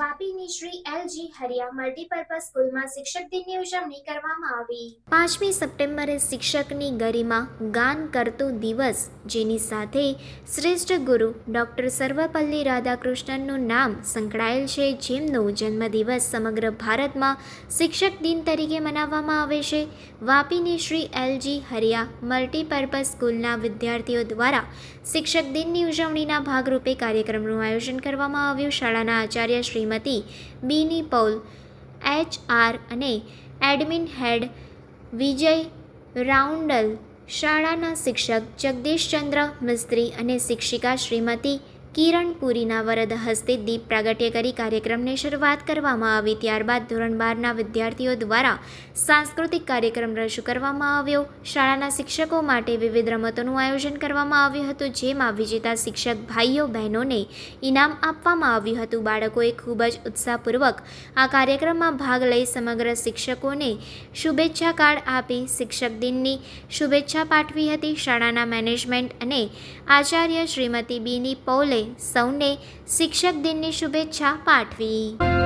વાપીની Shri LG Hariya multipurpose સ્કૂલમાં શિક્ષક દિનની ઉજવણી કરવામાં આવી. પાંચમી સપ્ટેમ્બરે શિક્ષકની ગરિમા ગાન કરતો દિવસ, જેની સાથે શ્રેષ્ઠ ગુરુ ડૉક્ટર સર્વપલ્લી રાધાકૃષ્ણનનું નામ સંકળાયેલ છે, જેમનો જન્મદિવસ સમગ્ર ભારતમાં શિક્ષક દિન તરીકે મનાવવામાં આવે છે. વાપીની શ્રી એલજી હરિયા મલ્ટીપર્પઝ સ્કૂલના વિદ્યાર્થીઓ દ્વારા શિક્ષક દિનની ઉજવણીના ભાગરૂપે કાર્યક્રમનું આયોજન કરવામાં આવ્યું. શાળાના Acharya Shrimati Bini Paul H R અને એડમિન હેડ વિજય રાઉન્ડલ શાળાના શિક્ષક જગદીશચંદ્ર મિસ્ત્રી અને શિક્ષિકા શ્રીમતી કિરણ પુરીના વરદ હસ્તે દીપ પ્રાગટ્ય કરી કાર્યક્રમની શરૂઆત કરવામાં આવી. ત્યારબાદ ધોરણ બારના વિદ્યાર્થીઓ દ્વારા સાંસ્કૃતિક કાર્યક્રમ રજૂ કરવામાં આવ્યો. શાળાના શિક્ષકો માટે વિવિધ રમતોનું આયોજન કરવામાં આવ્યું હતું, જેમાં વિજેતા શિક્ષક ભાઈઓ, બહેનોને ઇનામ આપવામાં આવ્યું હતું. બાળકોએ ખૂબ જ ઉત્સાહપૂર્વક આ કાર્યક્રમમાં ભાગ લઈ સમગ્ર શિક્ષકોને શુભેચ્છા કાર્ડ આપી, શિક્ષક દિનની શુભેચ્છા પાઠવી હતી. શાળાના મેનેજમેન્ટ અને આચાર્ય શ્રીમતી બીની પૌલે સૌને શિક્ષક દિનની શુભેચ્છા પાઠવી.